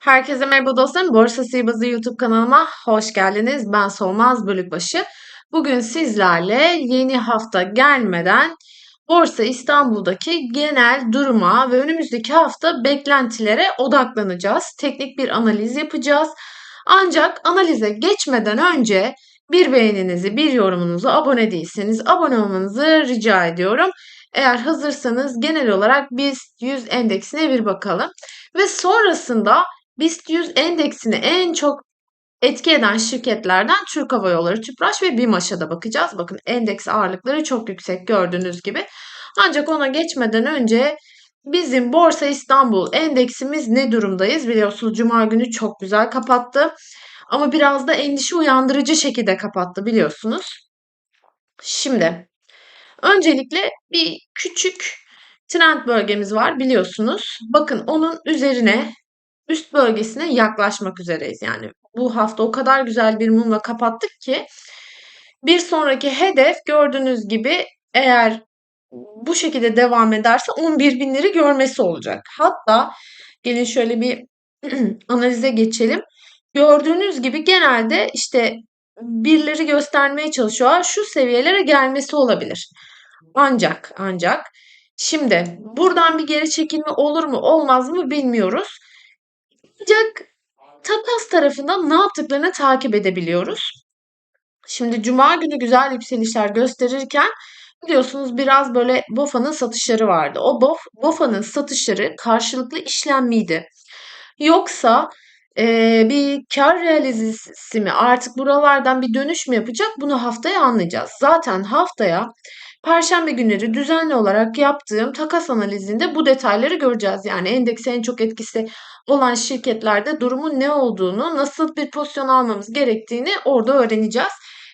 Herkese merhaba dostlarım. Borsa Sihirbazı YouTube kanalıma hoş geldiniz. Ben Solmaz Bölükbaşı. Bugün sizlerle yeni hafta gelmeden Borsa İstanbul'daki genel duruma ve önümüzdeki hafta beklentilere odaklanacağız. Teknik bir analiz yapacağız. Ancak analize geçmeden önce bir beğeninizi, bir yorumunuzu, abone değilseniz abone olmanızı rica ediyorum. Eğer hazırsanız genel olarak BIST 100 endeksine bir bakalım. Ve sonrasında BIST 100 endeksini en çok etki eden şirketlerden Türk Hava Yolları, Tüpraş ve BİMAŞ'a da bakacağız. Bakın endeks ağırlıkları çok yüksek gördüğünüz gibi. Ancak ona geçmeden önce bizim Borsa İstanbul endeksimiz ne durumdayız? Biliyorsunuz Cuma günü çok güzel kapattı. Ama biraz da endişe uyandırıcı şekilde kapattı biliyorsunuz. Şimdi öncelikle bir küçük trend bölgemiz var biliyorsunuz. Bakın onun üzerine üst bölgesine yaklaşmak üzereyiz. Yani bu hafta o kadar güzel bir mumla kapattık ki bir sonraki hedef gördüğünüz gibi eğer bu şekilde devam ederse 11 binleri görmesi olacak. Hatta gelin şöyle bir analize geçelim. Gördüğünüz gibi genelde işte birleri göstermeye çalışıyorlar. Şu seviyelere gelmesi olabilir. Ancak ancak şimdi buradan bir geri çekilme olur mu olmaz mı bilmiyoruz. Ancak takas tarafından ne yaptıklarını takip edebiliyoruz. Şimdi cuma günü güzel yükselişler gösterirken biliyorsunuz biraz böyle BOFA'nın satışları vardı. O BOF, BOFA'nın satışları karşılıklı işlem miydi? Yoksa e, bir kar realizesi mi? Artık buralardan bir dönüş mü yapacak? Bunu haftaya anlayacağız. Zaten haftaya Perşembe günleri düzenli olarak yaptığım takas analizinde bu detayları göreceğiz. Yani endekse en çok etkisi olan şirketlerde durumun ne olduğunu, nasıl bir pozisyon almamız gerektiğini orada öğreneceğiz.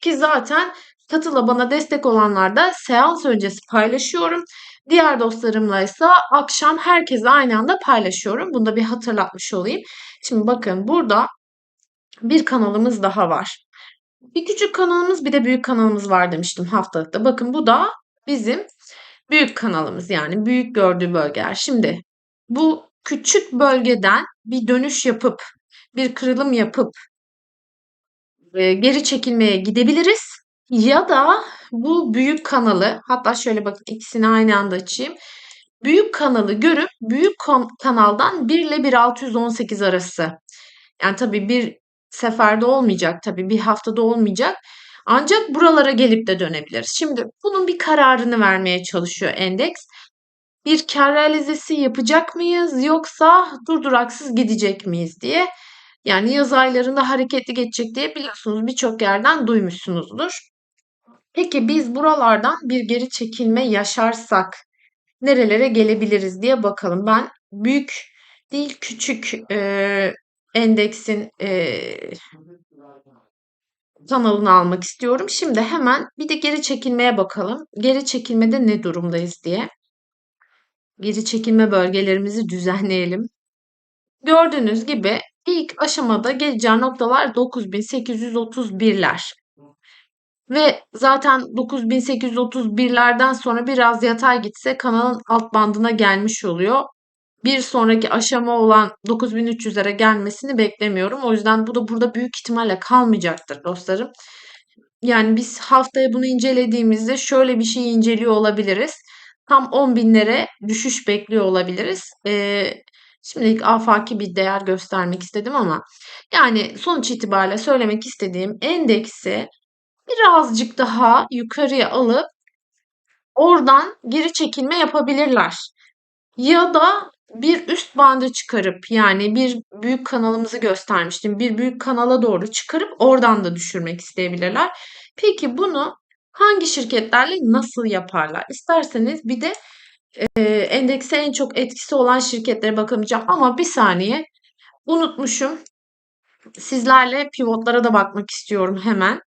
Ki zaten katıla bana destek olanlarda seans öncesi paylaşıyorum. Diğer dostlarımla ise akşam herkese aynı anda paylaşıyorum. Bunu da bir hatırlatmış olayım. Şimdi bakın burada bir kanalımız daha var. Bir küçük kanalımız bir de büyük kanalımız var demiştim haftalıkta. Bakın bu da bizim büyük kanalımız yani büyük gördüğü bölgeler. Şimdi bu küçük bölgeden bir dönüş yapıp bir kırılım yapıp e, geri çekilmeye gidebiliriz. Ya da bu büyük kanalı hatta şöyle bakın ikisini aynı anda açayım. Büyük kanalı görüp büyük kanaldan 1 ile 1.618 arası. Yani tabii bir seferde olmayacak tabii bir haftada olmayacak. Ancak buralara gelip de dönebiliriz. Şimdi bunun bir kararını vermeye çalışıyor endeks. Bir kar realizesi yapacak mıyız yoksa durduraksız gidecek miyiz diye. Yani yaz aylarında hareketli geçecek diye biliyorsunuz birçok yerden duymuşsunuzdur. Peki biz buralardan bir geri çekilme yaşarsak nerelere gelebiliriz diye bakalım. Ben büyük değil küçük e, endeksin e, kanalını almak istiyorum. Şimdi hemen bir de geri çekilmeye bakalım. Geri çekilmede ne durumdayız diye. Geri çekilme bölgelerimizi düzenleyelim. Gördüğünüz gibi ilk aşamada geleceği noktalar 9831'ler. Ve zaten 9831'lerden sonra biraz yatay gitse kanalın alt bandına gelmiş oluyor bir sonraki aşama olan 9300'lere gelmesini beklemiyorum. O yüzden bu da burada büyük ihtimalle kalmayacaktır dostlarım. Yani biz haftaya bunu incelediğimizde şöyle bir şey inceliyor olabiliriz. Tam 10 binlere düşüş bekliyor olabiliriz. Ee, şimdilik afaki bir değer göstermek istedim ama yani sonuç itibariyle söylemek istediğim endeksi birazcık daha yukarıya alıp oradan geri çekilme yapabilirler. Ya da bir üst bandı çıkarıp yani bir büyük kanalımızı göstermiştim. Bir büyük kanala doğru çıkarıp oradan da düşürmek isteyebilirler. Peki bunu hangi şirketlerle nasıl yaparlar? İsterseniz bir de e, endekse en çok etkisi olan şirketlere bakamayacağım ama bir saniye unutmuşum. Sizlerle pivotlara da bakmak istiyorum hemen.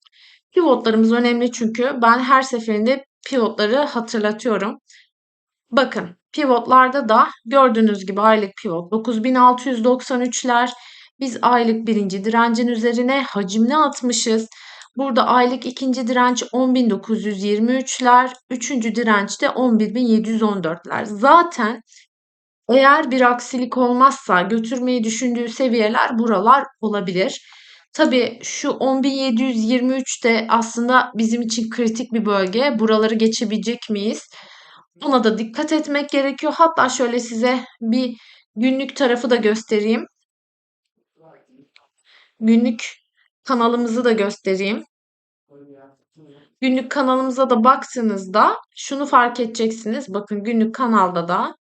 Pivotlarımız önemli çünkü ben her seferinde pivotları hatırlatıyorum. Bakın pivotlarda da gördüğünüz gibi aylık pivot 9693'ler. Biz aylık birinci direncin üzerine hacimli atmışız. Burada aylık ikinci direnç 10.923'ler, üçüncü direnç de 11.714'ler. Zaten Eğer bir aksilik olmazsa götürmeyi düşündüğü seviyeler buralar olabilir. Tabii şu 10.723 de aslında bizim için kritik bir bölge. Buraları geçebilecek miyiz? Ona da dikkat etmek gerekiyor. Hatta şöyle size bir günlük tarafı da göstereyim. Günlük kanalımızı da göstereyim. Günlük kanalımıza da baktığınızda şunu fark edeceksiniz. Bakın günlük kanalda da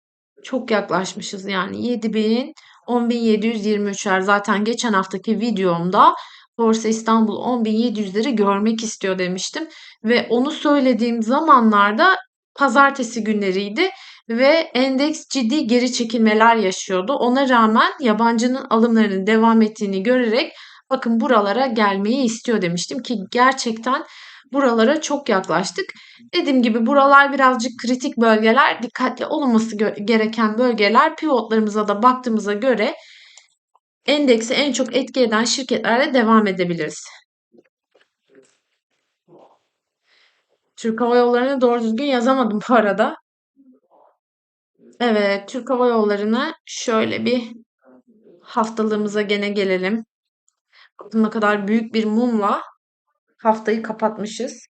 çok yaklaşmışız. Yani 7000 10.723'ler zaten geçen haftaki videomda Borsa İstanbul 10.700'leri görmek istiyor demiştim. Ve onu söylediğim zamanlarda pazartesi günleriydi ve endeks ciddi geri çekilmeler yaşıyordu. Ona rağmen yabancının alımlarının devam ettiğini görerek bakın buralara gelmeyi istiyor demiştim ki gerçekten buralara çok yaklaştık. Dediğim gibi buralar birazcık kritik bölgeler, dikkatli olunması gereken bölgeler. Pivotlarımıza da baktığımıza göre endeksi en çok etki eden şirketlerle devam edebiliriz. Türk Hava Yolları'nı doğru düzgün yazamadım bu arada. Evet, Türk Hava Yolları'na şöyle bir haftalığımıza gene gelelim. Bakın ne kadar büyük bir mumla haftayı kapatmışız.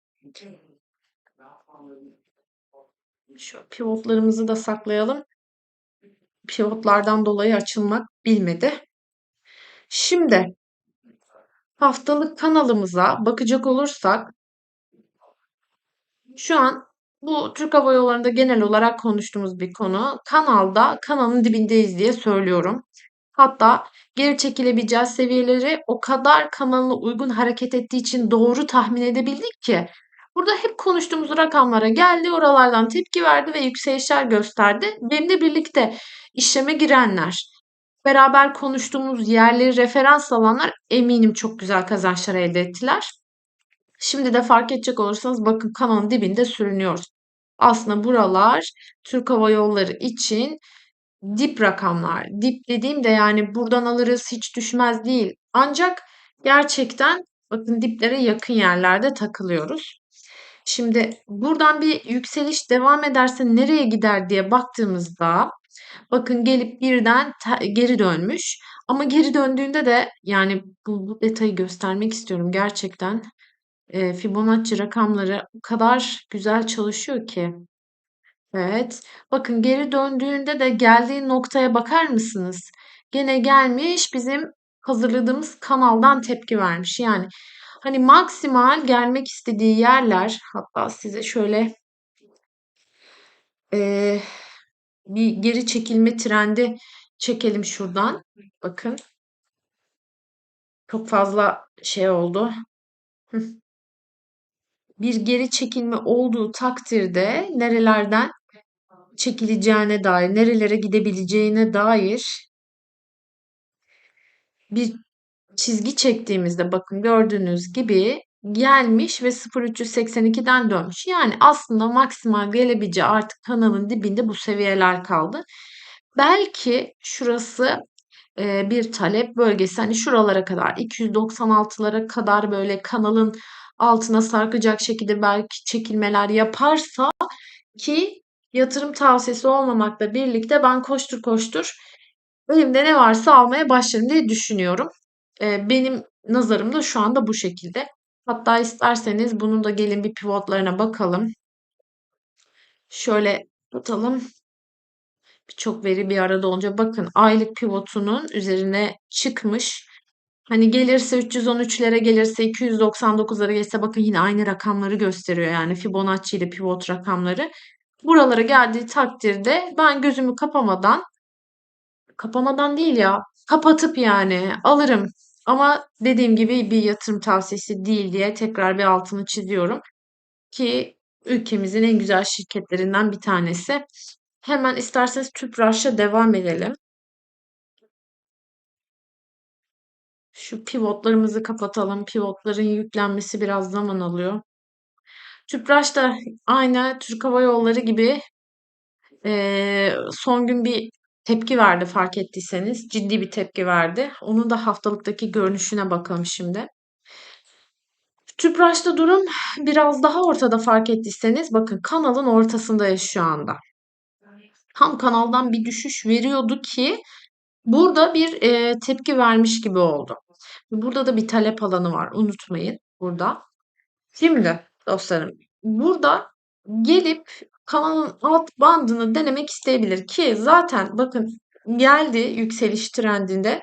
Şu pivotlarımızı da saklayalım. Pivotlardan dolayı açılmak bilmedi. Şimdi haftalık kanalımıza bakacak olursak şu an bu Türk Hava Yolları'nda genel olarak konuştuğumuz bir konu. Kanalda kanalın dibindeyiz diye söylüyorum. Hatta geri çekilebileceği seviyeleri o kadar kanalına uygun hareket ettiği için doğru tahmin edebildik ki burada hep konuştuğumuz rakamlara geldi, oralardan tepki verdi ve yükselişler gösterdi. Benimle birlikte işleme girenler, beraber konuştuğumuz yerleri referans alanlar eminim çok güzel kazançlar elde ettiler. Şimdi de fark edecek olursanız bakın kanalın dibinde sürünüyoruz. Aslında buralar Türk Hava Yolları için dip rakamlar. Dip dediğimde yani buradan alırız hiç düşmez değil. Ancak gerçekten bakın diplere yakın yerlerde takılıyoruz. Şimdi buradan bir yükseliş devam ederse nereye gider diye baktığımızda bakın gelip birden geri dönmüş. Ama geri döndüğünde de yani bu, bu detayı göstermek istiyorum gerçekten. E, Fibonacci rakamları o kadar güzel çalışıyor ki. Evet. Bakın geri döndüğünde de geldiği noktaya bakar mısınız? Gene gelmiş bizim hazırladığımız kanaldan tepki vermiş. Yani hani maksimal gelmek istediği yerler hatta size şöyle e, bir geri çekilme trendi çekelim şuradan. Bakın. Çok fazla şey oldu. Bir geri çekilme olduğu takdirde nerelerden çekileceğine dair, nerelere gidebileceğine dair bir çizgi çektiğimizde bakın gördüğünüz gibi gelmiş ve 0.382'den dönmüş. Yani aslında maksimal gelebileceği artık kanalın dibinde bu seviyeler kaldı. Belki şurası e, bir talep bölgesi. Hani şuralara kadar 296'lara kadar böyle kanalın altına sarkacak şekilde belki çekilmeler yaparsa ki yatırım tavsiyesi olmamakla birlikte ben koştur koştur elimde ne varsa almaya başlarım diye düşünüyorum. Benim nazarım da şu anda bu şekilde. Hatta isterseniz bunun da gelin bir pivotlarına bakalım. Şöyle tutalım. Birçok veri bir arada olunca bakın aylık pivotunun üzerine çıkmış. Hani gelirse 313'lere gelirse 299'lara gelirse bakın yine aynı rakamları gösteriyor. Yani Fibonacci ile pivot rakamları. Buralara geldiği takdirde ben gözümü kapamadan kapamadan değil ya kapatıp yani alırım. Ama dediğim gibi bir yatırım tavsiyesi değil diye tekrar bir altını çiziyorum. Ki ülkemizin en güzel şirketlerinden bir tanesi. Hemen isterseniz Tüpraş'la devam edelim. Şu pivotlarımızı kapatalım. Pivotların yüklenmesi biraz zaman alıyor. Tüpraş da aynı Türk Hava Yolları gibi e, son gün bir tepki verdi fark ettiyseniz. Ciddi bir tepki verdi. Onun da haftalıktaki görünüşüne bakalım şimdi. Tüpraş'ta durum biraz daha ortada fark ettiyseniz bakın kanalın ortasındayız şu anda. tam kanaldan bir düşüş veriyordu ki burada bir e, tepki vermiş gibi oldu. Burada da bir talep alanı var unutmayın burada. Şimdi dostlarım burada gelip kanalın alt bandını denemek isteyebilir ki zaten bakın geldi yükseliş trendinde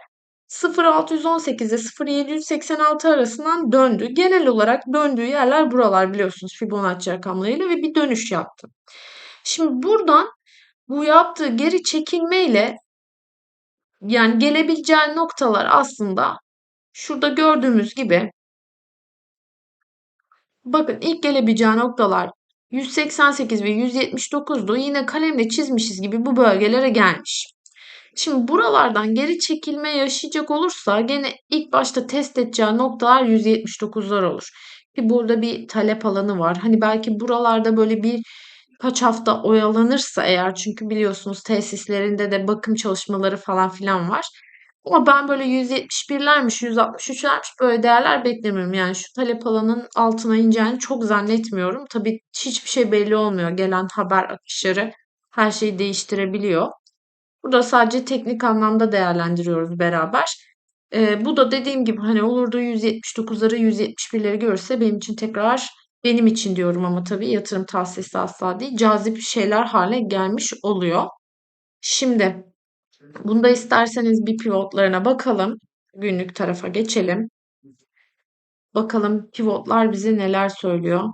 0.618 ile 0.786 arasından döndü. Genel olarak döndüğü yerler buralar biliyorsunuz Fibonacci rakamlarıyla ve bir dönüş yaptı. Şimdi buradan bu yaptığı geri çekilmeyle yani gelebileceği noktalar aslında şurada gördüğümüz gibi bakın ilk gelebileceği noktalar 188 ve 179'du. Yine kalemle çizmişiz gibi bu bölgelere gelmiş. Şimdi buralardan geri çekilme yaşayacak olursa gene ilk başta test edeceği noktalar 179'lar olur. Ki burada bir talep alanı var. Hani belki buralarda böyle bir kaç hafta oyalanırsa eğer çünkü biliyorsunuz tesislerinde de bakım çalışmaları falan filan var. Ama ben böyle 171'lermiş, 163'lermiş böyle değerler beklemiyorum. Yani şu talep alanın altına ineceğini çok zannetmiyorum. Tabii hiçbir şey belli olmuyor. Gelen haber akışları her şeyi değiştirebiliyor. Burada sadece teknik anlamda değerlendiriyoruz beraber. Ee, bu da dediğim gibi hani olurdu 179'ları 171'leri görürse benim için tekrar benim için diyorum ama tabii yatırım tavsiyesi asla değil. Cazip şeyler hale gelmiş oluyor. Şimdi bunda isterseniz bir pivotlarına bakalım. Günlük tarafa geçelim. Bakalım pivotlar bize neler söylüyor.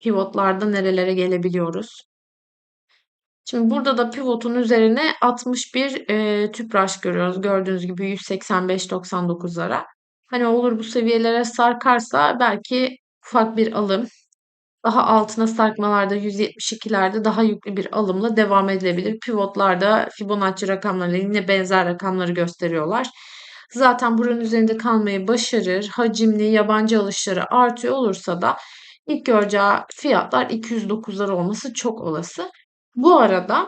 Pivotlarda nerelere gelebiliyoruz. Şimdi burada da pivotun üzerine 61 e, tüpraş görüyoruz. Gördüğünüz gibi 185-99'lara. Hani olur bu seviyelere sarkarsa belki ufak bir alım. Daha altına sarkmalarda 172'lerde daha yüklü bir alımla devam edilebilir. Pivotlarda Fibonacci rakamları yine benzer rakamları gösteriyorlar. Zaten buranın üzerinde kalmayı başarır. Hacimli yabancı alışları artıyor olursa da ilk göreceği fiyatlar 209'lar olması çok olası. Bu arada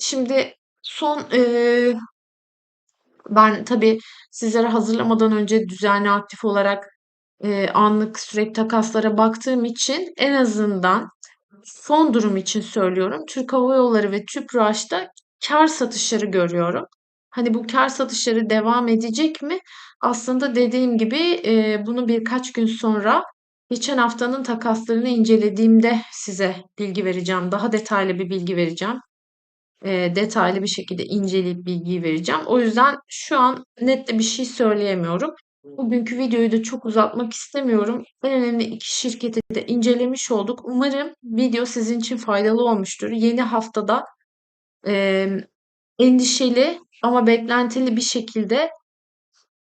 şimdi son e, ben tabii sizlere hazırlamadan önce düzenli aktif olarak e, anlık sürekli takaslara baktığım için en azından son durum için söylüyorum. Türk Hava Yolları ve TÜPRAŞ'ta kar satışları görüyorum. Hani bu kar satışları devam edecek mi? Aslında dediğim gibi e, bunu birkaç gün sonra geçen haftanın takaslarını incelediğimde size bilgi vereceğim. Daha detaylı bir bilgi vereceğim. E, detaylı bir şekilde inceleyip bilgi vereceğim. O yüzden şu an net de bir şey söyleyemiyorum. Bugünkü videoyu da çok uzatmak istemiyorum. En önemli iki şirketi de incelemiş olduk. Umarım video sizin için faydalı olmuştur. Yeni haftada e, endişeli ama beklentili bir şekilde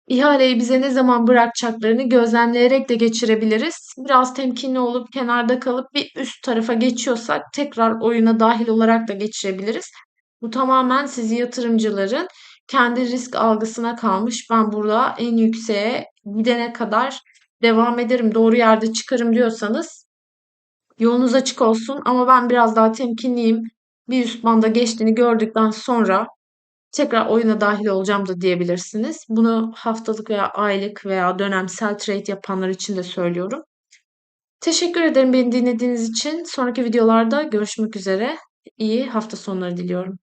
ihaleyi bize ne zaman bırakacaklarını gözlemleyerek de geçirebiliriz. Biraz temkinli olup kenarda kalıp bir üst tarafa geçiyorsak tekrar oyuna dahil olarak da geçirebiliriz. Bu tamamen sizi yatırımcıların kendi risk algısına kalmış. Ben burada en yükseğe gidene kadar devam ederim, doğru yerde çıkarım diyorsanız yolunuz açık olsun. Ama ben biraz daha temkinliyim. Bir üst banda geçtiğini gördükten sonra tekrar oyuna dahil olacağım da diyebilirsiniz. Bunu haftalık veya aylık veya dönemsel trade yapanlar için de söylüyorum. Teşekkür ederim beni dinlediğiniz için. Sonraki videolarda görüşmek üzere. İyi hafta sonları diliyorum.